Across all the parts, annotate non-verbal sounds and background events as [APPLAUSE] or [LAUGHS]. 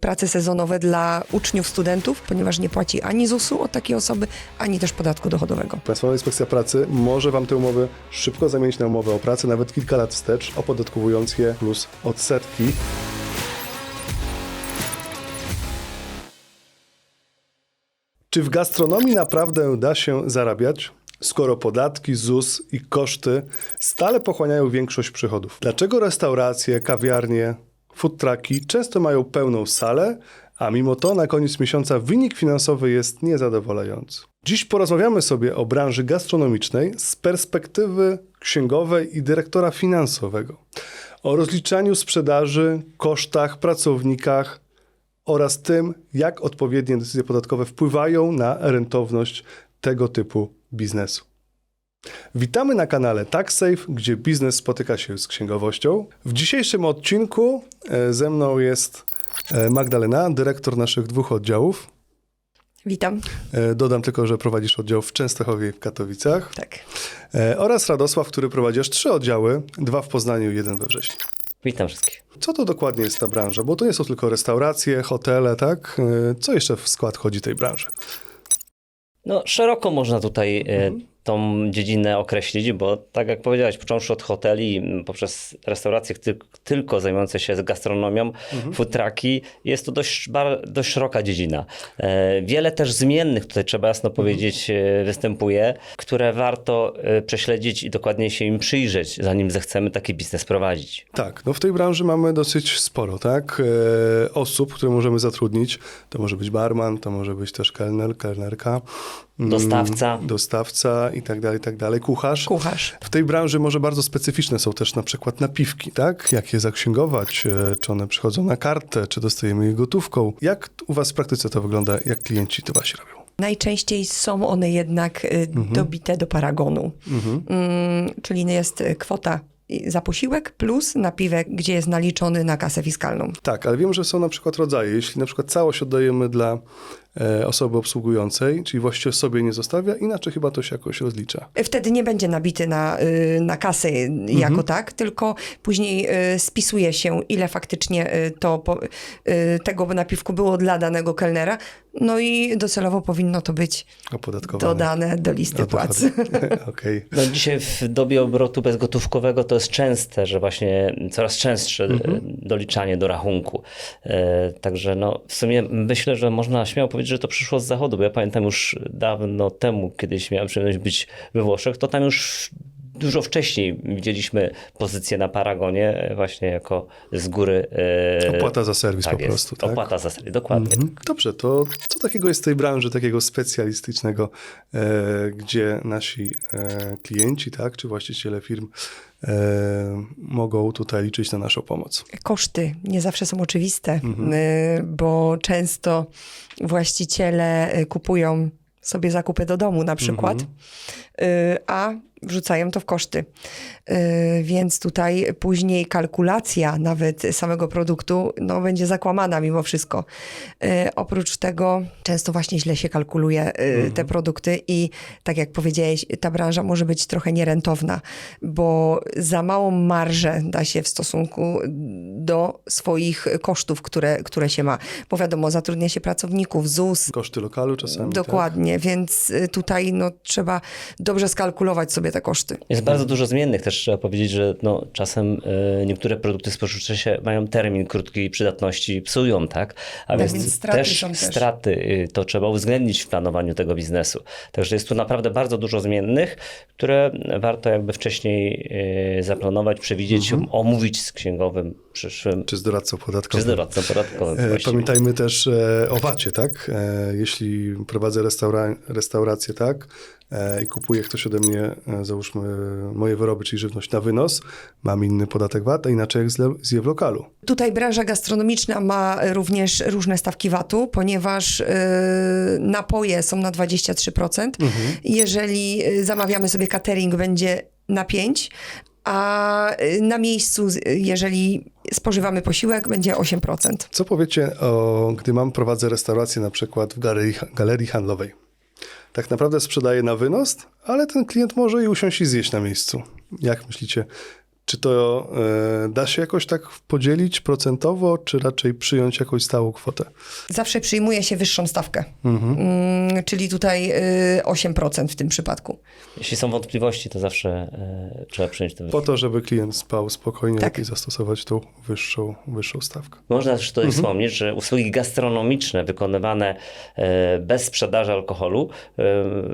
prace sezonowe dla uczniów, studentów, ponieważ nie płaci ani ZUS-u od takiej osoby, ani też podatku dochodowego. Państwowa Inspekcja Pracy może Wam te umowy szybko zamienić na umowę o pracę, nawet kilka lat wstecz, opodatkowując je plus odsetki. Czy w gastronomii naprawdę da się zarabiać, skoro podatki, ZUS i koszty stale pochłaniają większość przychodów? Dlaczego restauracje, kawiarnie, food trucki często mają pełną salę, a mimo to na koniec miesiąca wynik finansowy jest niezadowalający? Dziś porozmawiamy sobie o branży gastronomicznej z perspektywy księgowej i dyrektora finansowego. O rozliczaniu sprzedaży, kosztach, pracownikach, oraz tym, jak odpowiednie decyzje podatkowe wpływają na rentowność tego typu biznesu. Witamy na kanale TaxSafe, gdzie biznes spotyka się z księgowością. W dzisiejszym odcinku e, ze mną jest e, Magdalena, dyrektor naszych dwóch oddziałów. Witam. E, Dodam tylko, że prowadzisz oddział w Częstochowie i w Katowicach. Tak. Oraz Radosław, który prowadzi aż trzy oddziały, dwa w Poznaniu i jeden we Wrześniu. Witam wszystkich. Co to dokładnie jest ta branża? Bo to nie są tylko restauracje, hotele, tak? Co jeszcze w skład chodzi tej branży? No, szeroko można tutaj e, tą dziedzinę określić, bo tak jak powiedziałeś, począwszy od hoteli, poprzez restauracje ty tylko zajmujące się gastronomią, food trucki, jest to dość, dość szeroka dziedzina. E, wiele też zmiennych, tutaj trzeba jasno powiedzieć, e, występuje, które warto e, prześledzić i dokładnie się im przyjrzeć, zanim zechcemy taki biznes prowadzić. Tak, no w tej branży mamy dosyć sporo, tak? Osób, które możemy zatrudnić. To może być barman, to może być też kelner, kelnerka. Mm, Dostawca. Dostawca i tak dalej, i tak dalej. Kucharz. Kucharz. W tej branży może bardzo specyficzne są też na przykład napiwki, tak? Jak je zaksięgować? E, Czy one przychodzą na kartę, czy dostajemy je gotówką? Jak u was w praktyce to wygląda? Jak klienci to wasi robią? Najczęściej są one jednak y, dobite do paragonu, mm, czyli jest y, kwota za posiłek plus napiwek, gdzie jest naliczony na kasę fiskalną. Tak, ale wiem, że są na przykład rodzaje. Jeśli na przykład całość oddajemy dla e, osoby obsługującej, czyli właściciel sobie nie zostawia, inaczej chyba to się jakoś rozlicza. Wtedy nie będzie nabity na, y, na kasę y, jako tak, tylko później y, spisuje się, ile faktycznie y, to tego napiwku było dla danego kelnera, no i docelowo powinno to być dodane do listy No płac. [LAUGHS] Okej. No dzisiaj w dobie obrotu bezgotówkowego to jest częste, że właśnie coraz częstsze e, doliczanie do rachunku. E, Także no, w sumie myślę, że można śmiało powiedzieć, że to przyszło z zachodu, bo ja pamiętam już dawno temu, kiedyś miałem przyjemność być we Włoszech, to tam już dużo wcześniej widzieliśmy pozycję na Paragonie e, właśnie jako z góry. e, Opłata za serwis tak po jest, prostu, tak? Opłata za serwis, dokładnie. Mhm. Dobrze, to co takiego jest w tej branży, takiego specjalistycznego, e, gdzie nasi e, klienci, tak, czy właściciele firm mogą tutaj liczyć na naszą pomoc? Koszty nie zawsze są oczywiste, y, bo często właściciele y, kupują sobie zakupy do domu na przykład, y, a wrzucają to w koszty. Y, Więc tutaj później kalkulacja nawet samego produktu no, będzie zakłamana mimo wszystko. Y, Oprócz tego często właśnie źle się kalkuluje y, te produkty i tak jak powiedziałeś, ta branża może być trochę nierentowna, bo za małą marżę da się w stosunku do swoich kosztów, które, które się ma. Bo wiadomo, zatrudnia się pracowników, ZUS, Koszty lokalu czasami, tak? Dokładnie, więc y, tutaj no, trzeba dobrze skalkulować sobie te koszty. Jest bardzo dużo zmiennych, też trzeba powiedzieć, że no, czasem e, niektóre produkty spożywcze się mają termin krótkiej przydatności, psują, tak? A Tak, więc straty też też. straty y, to trzeba uwzględnić w planowaniu tego biznesu. Także jest tu naprawdę bardzo dużo zmiennych, które warto jakby wcześniej e, zaplanować, przewidzieć, omówić z księgowym przyszłym, Czy z doradcą czy podatkowym? z doradcą podatkowym. E, właściwie. Pamiętajmy też e, o VAT-ie, tak? E, jeśli prowadzę restaura- restaurację, tak? I kupuje ktoś ode mnie, załóżmy, moje wyroby, czyli żywność na wynos, mam inny podatek VAT, a inaczej jak zje w lokalu. Tutaj branża gastronomiczna ma również różne stawki VAT-u, ponieważ napoje są na 23%. Jeżeli y, zamawiamy sobie catering, będzie na 5%, a y, na miejscu, jeżeli spożywamy posiłek, będzie 8%. Co powiecie, o, gdy mam, prowadzę restaurację na przykład w galerii, galerii handlowej? Tak naprawdę sprzedaję na wynos, ale ten klient może i usiąść i zjeść na miejscu. Jak myślicie, Czy to e, da się jakoś tak podzielić procentowo, czy raczej przyjąć jakąś stałą kwotę? Zawsze przyjmuje się wyższą stawkę, mm, czyli tutaj y, 8% w tym przypadku. Jeśli są wątpliwości, to zawsze e, trzeba przyjąć to Po to, żeby klient spał spokojnie, Tak. lepiej zastosować tą wyższą, wyższą stawkę. Można też tutaj wspomnieć, że usługi gastronomiczne wykonywane e, bez sprzedaży alkoholu e,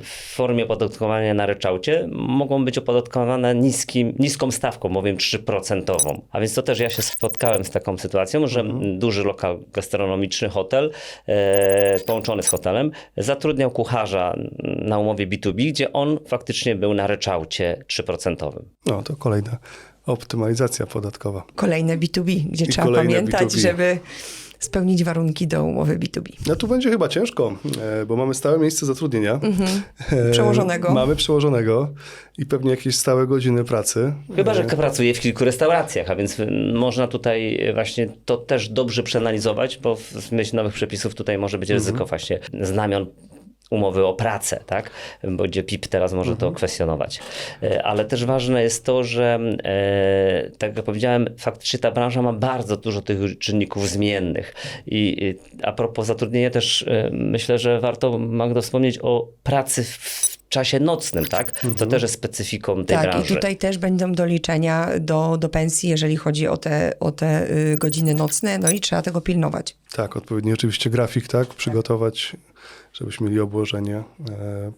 w formie opodatkowania na ryczałcie mogą być opodatkowane niskim, niską stawką, mówię 3%. A więc to też ja się spotkałem z taką sytuacją, że duży lokal gastronomiczny, hotel e, połączony z hotelem zatrudniał kucharza na umowie B2B, gdzie on faktycznie był na ryczałcie 3%. No, to kolejna optymalizacja podatkowa. Kolejne B2B, gdzie I trzeba pamiętać, B2B. żeby spełnić warunki do umowy B2B. No tu będzie chyba ciężko, e, bo mamy stałe miejsce zatrudnienia. E, Przełożonego. Mamy przełożonego i pewnie jakieś stałe godziny pracy. Chyba, że pracuje w kilku restauracjach, a więc można tutaj właśnie to też dobrze przeanalizować, bo w w myśl nowych przepisów tutaj może być ryzyko właśnie znamion umowy o pracę, tak? Bo gdzie PIP teraz może to kwestionować. E, Ale też ważne jest to, że e, tak jak powiedziałem, faktycznie ta branża ma bardzo dużo tych czynników zmiennych. I a propos zatrudnienia też e, myślę, że warto Magdo wspomnieć o pracy w czasie nocnym, tak? Co też jest specyfiką tej Tak, branży. i tutaj też będą doliczenia do, do pensji, jeżeli chodzi o te, o te y, godziny nocne, no i trzeba tego pilnować. Tak, odpowiedni oczywiście grafik, tak, przygotować, żebyśmy mieli obłożenie e,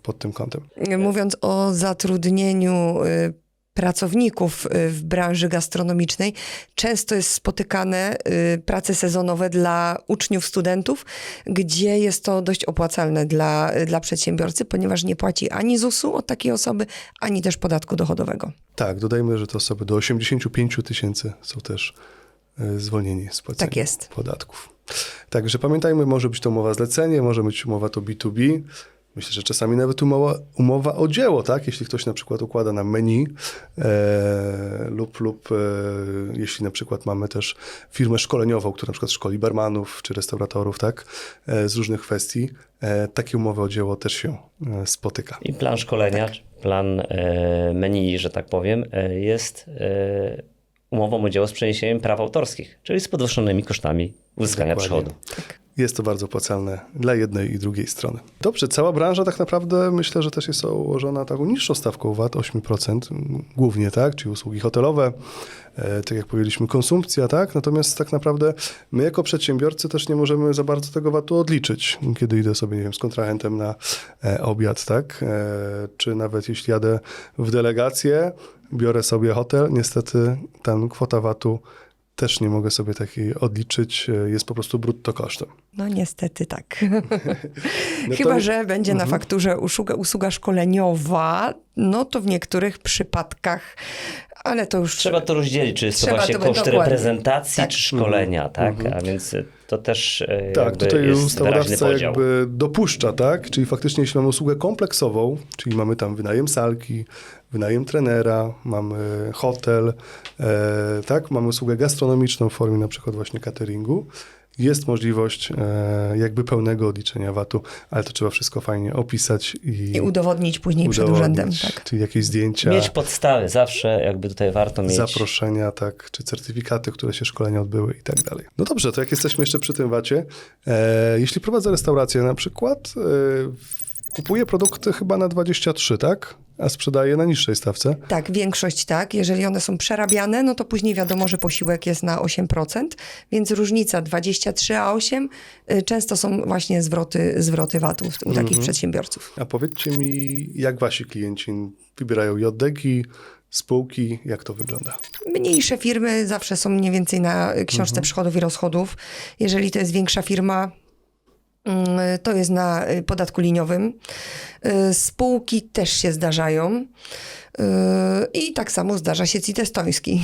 pod tym kątem. Mówiąc o zatrudnieniu y, pracowników y, w branży gastronomicznej, często jest spotykane y, prace sezonowe dla uczniów, studentów, gdzie jest to dość opłacalne dla, dla przedsiębiorcy, ponieważ nie płaci ani ZUS-u od takiej osoby, ani też podatku dochodowego. Tak, dodajmy, że te osoby do 85 tysięcy są też zwolnieni z płacenia Tak jest. podatków. Także pamiętajmy, może być to umowa zlecenie, może być umowa to B2B. Myślę, że czasami nawet umowa, umowa o dzieło, tak? Jeśli ktoś na przykład układa nam menu e, lub, lub e, jeśli na przykład mamy też firmę szkoleniową, która na przykład szkoli barmanów czy restauratorów, tak? E, z różnych kwestii, e, takie umowy o dzieło też się e, spotyka. I plan szkolenia, czy plan e, menu, że tak powiem, jest umową o dzieło z przeniesieniem praw autorskich, czyli z podwyższonymi kosztami uzyskania Dokładnie. przychodu. Jest to bardzo opłacalne dla jednej i drugiej strony. Dobrze, cała branża tak naprawdę myślę, że też jest ułożona taką niższą stawką VAT, 8%, m, głównie, tak, czyli usługi hotelowe, tak jak powiedzieliśmy, konsumpcja, tak, natomiast tak naprawdę my jako przedsiębiorcy też nie możemy za bardzo tego VAT-u odliczyć, kiedy idę sobie, nie wiem, z kontrahentem na e, obiad, tak, e, czy nawet jeśli jadę w delegację, biorę sobie hotel, niestety tam kwota VAT-u też nie mogę sobie takiej odliczyć, e, jest po prostu brutto kosztem. No niestety tak. [LAUGHS] [LAUGHS] No Chyba, to- że będzie na fakturze usługa, usługa szkoleniowa, no to w niektórych przypadkach, ale to już Trzeba to rozdzielić, czy jest to właśnie to koszt dokładnie. reprezentacji, Tak. czy szkolenia, tak? A więc e, to też e, Tak, jakby tutaj jest wyraźny ustawodawca jakby dopuszcza, tak? Czyli faktycznie jeśli mamy usługę kompleksową, czyli mamy tam wynajem salki, wynajem trenera, mamy hotel, e, tak? Mamy usługę gastronomiczną w formie na przykład właśnie cateringu, jest możliwość e, jakby pełnego odliczenia VAT-u, ale to trzeba wszystko fajnie opisać i, i udowodnić później przed udowodnić, urzędem. Tak. Czyli jakieś zdjęcia, Mieć podstawy, zawsze jakby tutaj warto mieć. zaproszenia, tak, czy certyfikaty, które się szkolenia odbyły i tak dalej. No dobrze, to jak jesteśmy jeszcze przy tym wacie, e, jeśli prowadzę restaurację na przykład, e, kupuję produkty chyba na 23, tak? A sprzedaję na niższej stawce. tak, większość tak. Jeżeli one są przerabiane, no to później wiadomo, że posiłek jest na 8%, więc różnica 23 a 8 y, często są właśnie zwroty, zwroty VAT-u u takich przedsiębiorców. A powiedzcie mi, jak wasi klienci wybierają JDG, spółki, jak to wygląda? Mniejsze firmy zawsze są mniej więcej na książce przychodów i rozchodów. Jeżeli to jest większa firma, to jest na y, podatku liniowym. Y, Spółki też się zdarzają. Y, I tak samo zdarza się CIT estoński.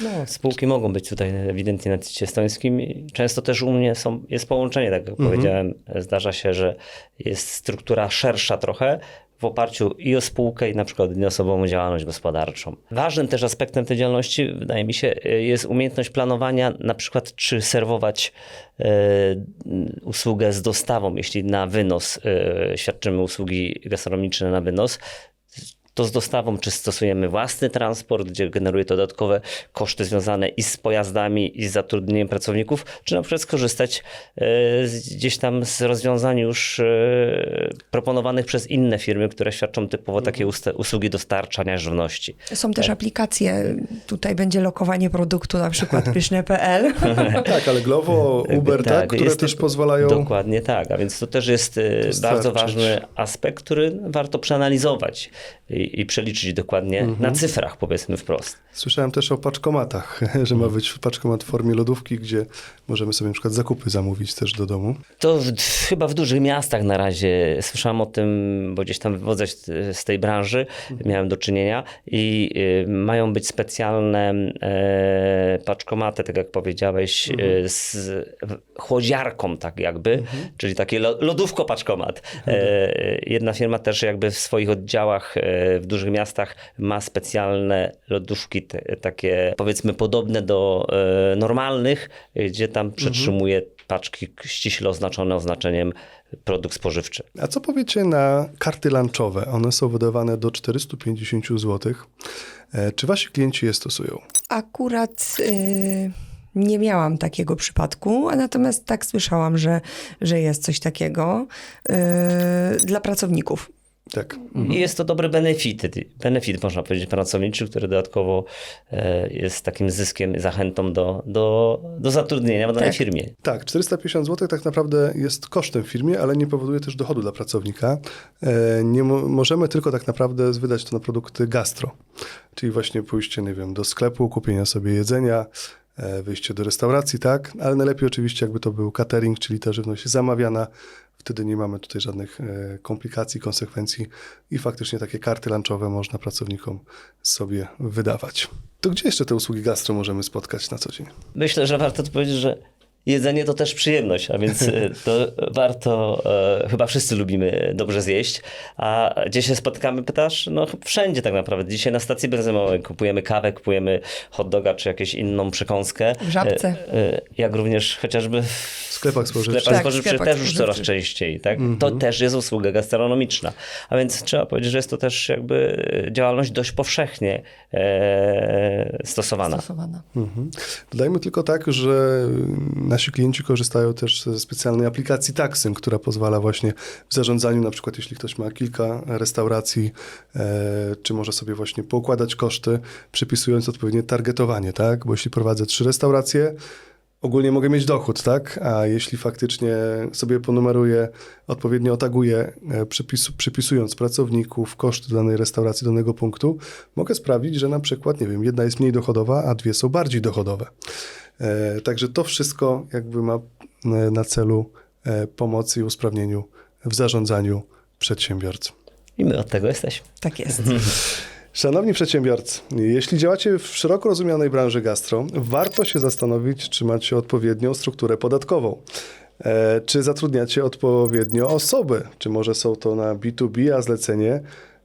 No, spółki mogą być tutaj ewidentnie na CIT estońskim. Często też u mnie są, jest połączenie, tak jak powiedziałem. Zdarza się, że jest struktura szersza trochę w oparciu i o spółkę, i na przykład jednoosobową działalność gospodarczą. Ważnym też aspektem tej działalności, wydaje mi się, jest umiejętność planowania, na przykład czy serwować e, usługę z dostawą, jeśli na wynos e, świadczymy usługi gastronomiczne na wynos, to z dostawą, czy stosujemy własny transport, gdzie generuje to dodatkowe koszty związane i z pojazdami, i z zatrudnieniem pracowników, czy na przykład skorzystać e, gdzieś tam z rozwiązań już e, proponowanych przez inne firmy, które świadczą typowo takie usta- usługi dostarczania żywności. Są też aplikacje, tutaj będzie lokowanie produktu, na przykład [LAUGHS] pyszne.pl. [LAUGHS] Tak, ale Glovo, Uber, tak, które jest- też pozwalają... Dokładnie tak, a więc to też jest e, Dostarczyć. bardzo ważny aspekt, który warto przeanalizować i, i przeliczyć dokładnie Mhm. na cyfrach, powiedzmy wprost. Słyszałem też o paczkomatach, [LAUGHS] że ma być paczkomat w formie lodówki, gdzie możemy sobie na przykład zakupy zamówić też do domu. To w, chyba w dużych miastach na razie słyszałem o tym, bo gdzieś tam wywodzę z, z tej branży, miałem do czynienia i y, mają być specjalne e, paczkomaty, tak jak powiedziałeś, e, z w- chłodziarką tak jakby, czyli takie lo, lodówko paczkomat. E, jedna firma też jakby w swoich oddziałach e, w dużych miastach ma specjalne lodówki te, takie powiedzmy podobne do e, normalnych, gdzie tam przetrzymuje paczki ściśle oznaczone oznaczeniem produkt spożywczy. A co powiecie na karty lunchowe? One są wydawane do 450 zł. E, Czy wasi klienci je stosują? Akurat y, nie miałam takiego przypadku, a natomiast tak słyszałam, że, że jest coś takiego y, dla pracowników. Tak. I jest to dobry benefit, benefit można powiedzieć pracowniczy, który dodatkowo e, jest takim zyskiem, zachętą do, do, do zatrudnienia w danej Tak. firmie. Tak, 450 zł tak naprawdę jest kosztem w firmie, ale nie powoduje też dochodu dla pracownika. E, Nie mo- możemy tylko tak naprawdę wydać to na produkty gastro, czyli właśnie pójście, nie wiem, do sklepu, kupienia sobie jedzenia, wyjście do restauracji, tak, ale najlepiej oczywiście jakby to był catering, czyli ta żywność zamawiana, wtedy nie mamy tutaj żadnych e, komplikacji, konsekwencji i faktycznie takie karty lunchowe można pracownikom sobie wydawać. To gdzie jeszcze te usługi gastro możemy spotkać na co dzień? Myślę, że warto powiedzieć, że jedzenie to też przyjemność, a więc e, to warto, e, chyba wszyscy lubimy dobrze zjeść, a gdzie się spotykamy, pytasz? No wszędzie tak naprawdę. Dzisiaj na stacji benzynowej kupujemy kawę, kupujemy hot doga czy jakąś inną przekąskę. W Żabce. E, e, Jak również chociażby w sklepach spożywczych. sklepach Tak, spożywczych sklepach też już coraz częściej. Tak? To też jest usługa gastronomiczna. A więc trzeba powiedzieć, że jest to też jakby działalność dość powszechnie e, stosowana. Stosowana. Mhm. Dodajmy tylko tak, że nasi klienci korzystają też ze specjalnej aplikacji Taxym, która pozwala właśnie w zarządzaniu, na przykład jeśli ktoś ma kilka restauracji, e, czy może sobie właśnie poukładać koszty, przypisując odpowiednie targetowanie, tak? Bo jeśli prowadzę trzy restauracje, ogólnie mogę mieć dochód, tak? A jeśli faktycznie sobie ponumeruję, odpowiednio otaguję, e, przypisu, przypisując pracowników, koszty danej restauracji, danego punktu, mogę sprawić, że na przykład, nie wiem, jedna jest mniej dochodowa, a dwie są bardziej dochodowe. E, Także to wszystko jakby ma e, na celu e, pomocy i usprawnieniu w zarządzaniu przedsiębiorcy. I my od tego jesteśmy. Tak jest. Szanowni przedsiębiorcy, jeśli działacie w szeroko rozumianej branży gastro, warto się zastanowić, czy macie odpowiednią strukturę podatkową. E, czy zatrudniacie odpowiednio osoby? Czy może są to na B2B, a zlecenie,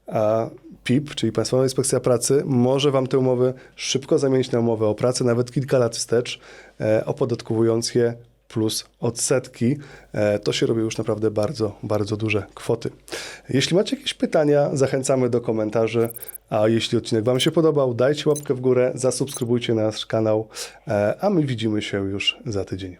a PIP, czyli Państwowa Inspekcja Pracy, może Wam te umowy szybko zamienić na umowę o pracę, nawet kilka lat wstecz, e, opodatkowując je plus odsetki, e, to się robi już naprawdę bardzo, bardzo duże kwoty. Jeśli macie jakieś pytania, zachęcamy do komentarzy, a jeśli odcinek Wam się podobał, dajcie łapkę w górę, zasubskrybujcie nasz kanał, e, a my widzimy się już za tydzień.